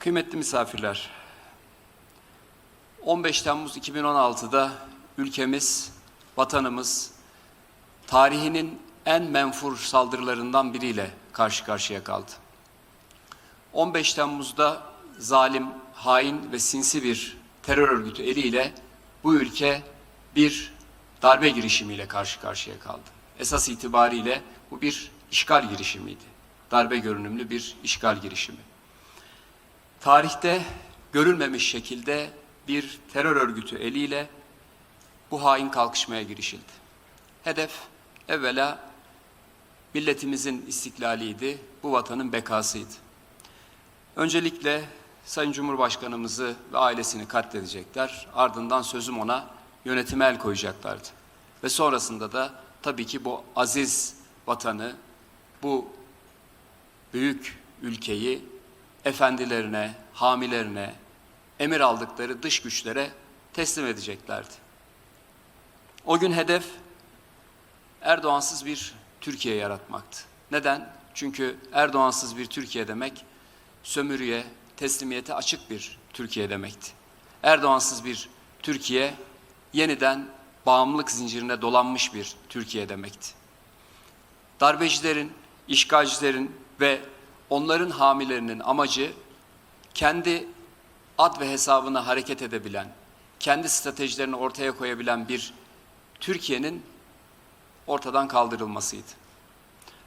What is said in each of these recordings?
Kıymetli misafirler, 15 Temmuz 2016'da ülkemiz, vatanımız tarihinin en menfur saldırılarından biriyle karşı karşıya kaldı. 15 Temmuz'da zalim, hain ve sinsi bir terör örgütü eliyle bu ülke bir darbe girişimiyle karşı karşıya kaldı. Esas itibariyle bu bir işgal girişimiydi. Darbe görünümlü bir işgal girişimi. Tarihte görülmemiş şekilde bir terör örgütü eliyle bu hain kalkışmaya girişildi. Hedef evvela milletimizin istiklaliydi, bu vatanın bekasıydı. Öncelikle Sayın Cumhurbaşkanımızı ve ailesini katledecekler. Ardından sözüm ona yönetime el koyacaklardı. Ve sonrasında da tabii ki bu aziz vatanı, bu büyük ülkeyi efendilerine, hamilerine, emir aldıkları dış güçlere teslim edeceklerdi. O gün hedef Erdoğansız bir Türkiye yaratmaktı. Neden? Çünkü Erdoğansız bir Türkiye demek sömürüye, teslimiyete açık bir Türkiye demekti. Erdoğansız bir Türkiye yeniden bağımlılık zincirine dolanmış bir Türkiye demekti. Darbecilerin, işgalcilerin ve onların hamilerinin amacı kendi ad ve hesabına hareket edebilen, kendi stratejilerini ortaya koyabilen bir Türkiye'nin ortadan kaldırılmasıydı.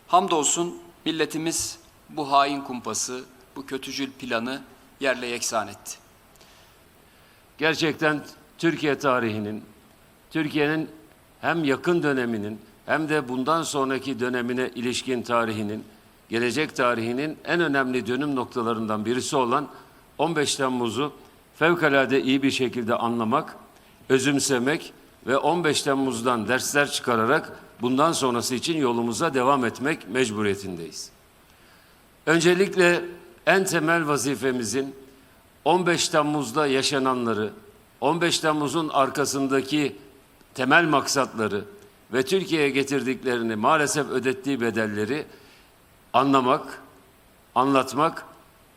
Hamdolsun milletimiz bu hain kumpası, bu kötücül planı yerle yeksan etti. gerçekten Türkiye tarihinin, Türkiye'nin hem yakın döneminin hem de bundan sonraki dönemine ilişkin tarihinin, gelecek tarihinin en önemli dönüm noktalarından birisi olan 15 Temmuz'u fevkalade iyi bir şekilde anlamak, özümsemek ve 15 Temmuz'dan dersler çıkararak bundan sonrası için yolumuza devam etmek mecburiyetindeyiz. Öncelikle en temel vazifemizin 15 Temmuz'da yaşananları, 15 Temmuz'un arkasındaki temel maksatları ve Türkiye'ye getirdiklerini maalesef ödettiği bedelleri anlamak, anlatmak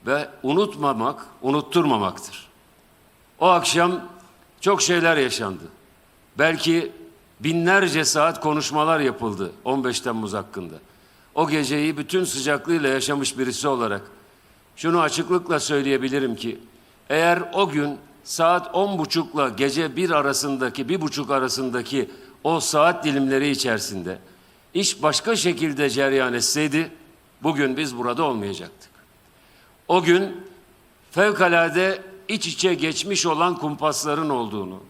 ve unutmamak, unutturmamaktır. O akşam çok şeyler yaşandı. Belki binlerce saat konuşmalar yapıldı 15 Temmuz hakkında. O geceyi bütün sıcaklığıyla yaşamış birisi olarak şunu açıklıkla söyleyebilirim ki eğer o gün saat on buçukla gece bir arasındaki bir buçuk arasındaki o saat dilimleri içerisinde iş başka şekilde cereyan etseydi bugün biz burada olmayacaktık. O gün fevkalade iç içe geçmiş olan kumpasların olduğunu,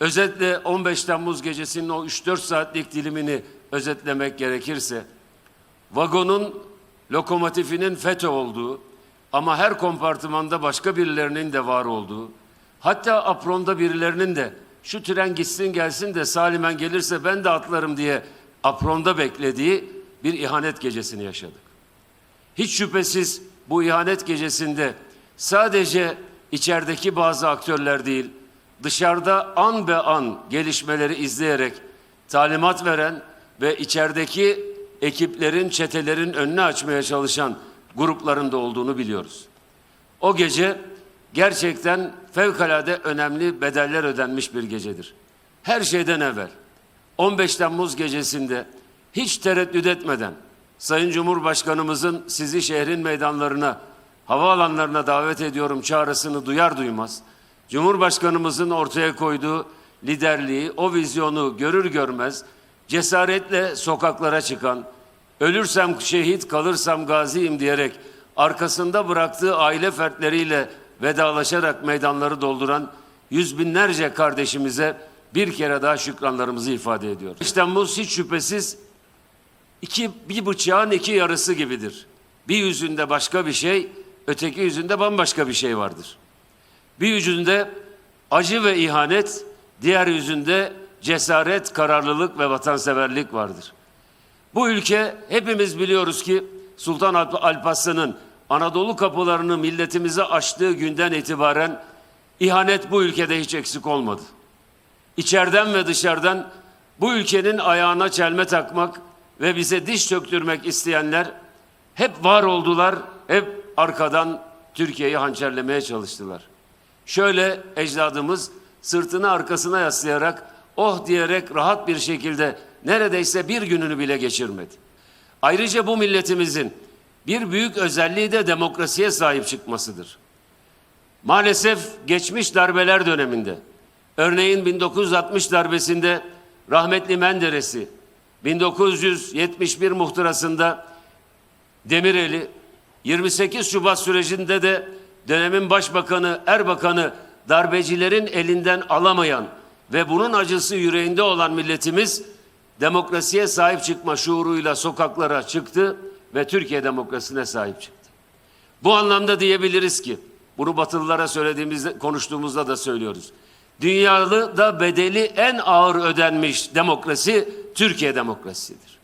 özetle 15 Temmuz gecesinin o 3-4 saatlik dilimini özetlemek gerekirse, vagonun lokomotifinin FETÖ olduğu ama her kompartımanda başka birilerinin de var olduğu, hatta apronda birilerinin de şu tren gitsin gelsin de salimen gelirse ben de atlarım diye apronda beklediği bir ihanet gecesini yaşadık. Hiç şüphesiz bu ihanet gecesinde sadece içerideki bazı aktörler değil, dışarıda an be an gelişmeleri izleyerek talimat veren ve içerideki ekiplerin, çetelerin önünü açmaya çalışan grupların da olduğunu biliyoruz. O gece gerçekten fevkalade önemli bedeller ödenmiş bir gecedir. Her şeyden evvel 15 Temmuz gecesinde hiç tereddüt etmeden Sayın Cumhurbaşkanımızın sizi şehrin meydanlarına, havaalanlarına davet ediyorum çağrısını duyar duymaz, Cumhurbaşkanımızın ortaya koyduğu liderliği, o vizyonu görür görmez cesaretle sokaklara çıkan, ölürsem şehit kalırsam gaziyim diyerek arkasında bıraktığı aile fertleriyle vedalaşarak meydanları dolduran yüz binlerce kardeşimize bir kere daha şükranlarımızı ifade ediyor. 5 Temmuz hiç şüphesiz iki, bir bıçağın iki yarısı gibidir. Bir yüzünde başka bir şey, öteki yüzünde bambaşka bir şey vardır. Bir yüzünde acı ve ihanet, diğer yüzünde cesaret, kararlılık ve vatanseverlik vardır. Bu ülke hepimiz biliyoruz ki Sultan Alp Alparslan'ın Anadolu kapılarını milletimize açtığı günden itibaren ihanet bu ülkede hiç eksik olmadı. İçeriden ve dışarıdan bu ülkenin ayağına çelme takmak ve bize diş çöktürmek isteyenler hep var oldular, hep arkadan Türkiye'yi hançerlemeye çalıştılar. Şöyle ecdadımız sırtını arkasına yaslayarak oh diyerek rahat bir şekilde neredeyse bir gününü bile geçirmedi. Ayrıca bu milletimizin bir büyük özelliği de demokrasiye sahip çıkmasıdır. Maalesef geçmiş darbeler döneminde, örneğin 1960 darbesinde rahmetli Menderes'i, 1971 muhtırasında Demirel'i, 28 Şubat sürecinde de dönemin başbakanı Erbakan'ı darbecilerin elinden alamayan ve bunun acısı yüreğinde olan milletimiz demokrasiye sahip çıkma şuuruyla sokaklara çıktı ve Türkiye demokrasisine sahip çıktı. Bu anlamda diyebiliriz ki, bunu Batılılara söylediğimizde, konuştuğumuzda da söylüyoruz. Dünyalı da bedeli en ağır ödenmiş demokrasi Türkiye demokrasisidir.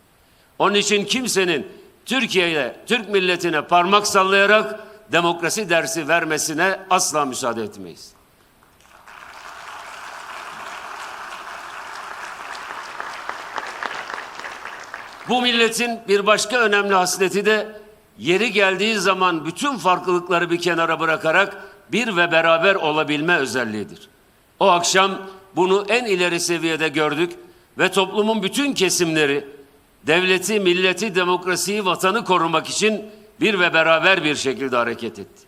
Onun için kimsenin Türkiye'ye, Türk milletine parmak sallayarak demokrasi dersi vermesine asla müsaade etmeyiz. Bu milletin bir başka önemli hasleti de yeri geldiği zaman bütün farklılıkları bir kenara bırakarak bir ve beraber olabilme özelliğidir. O akşam bunu en ileri seviyede gördük ve toplumun bütün kesimleri devleti, milleti, demokrasiyi, vatanı korumak için bir ve beraber bir şekilde hareket etti.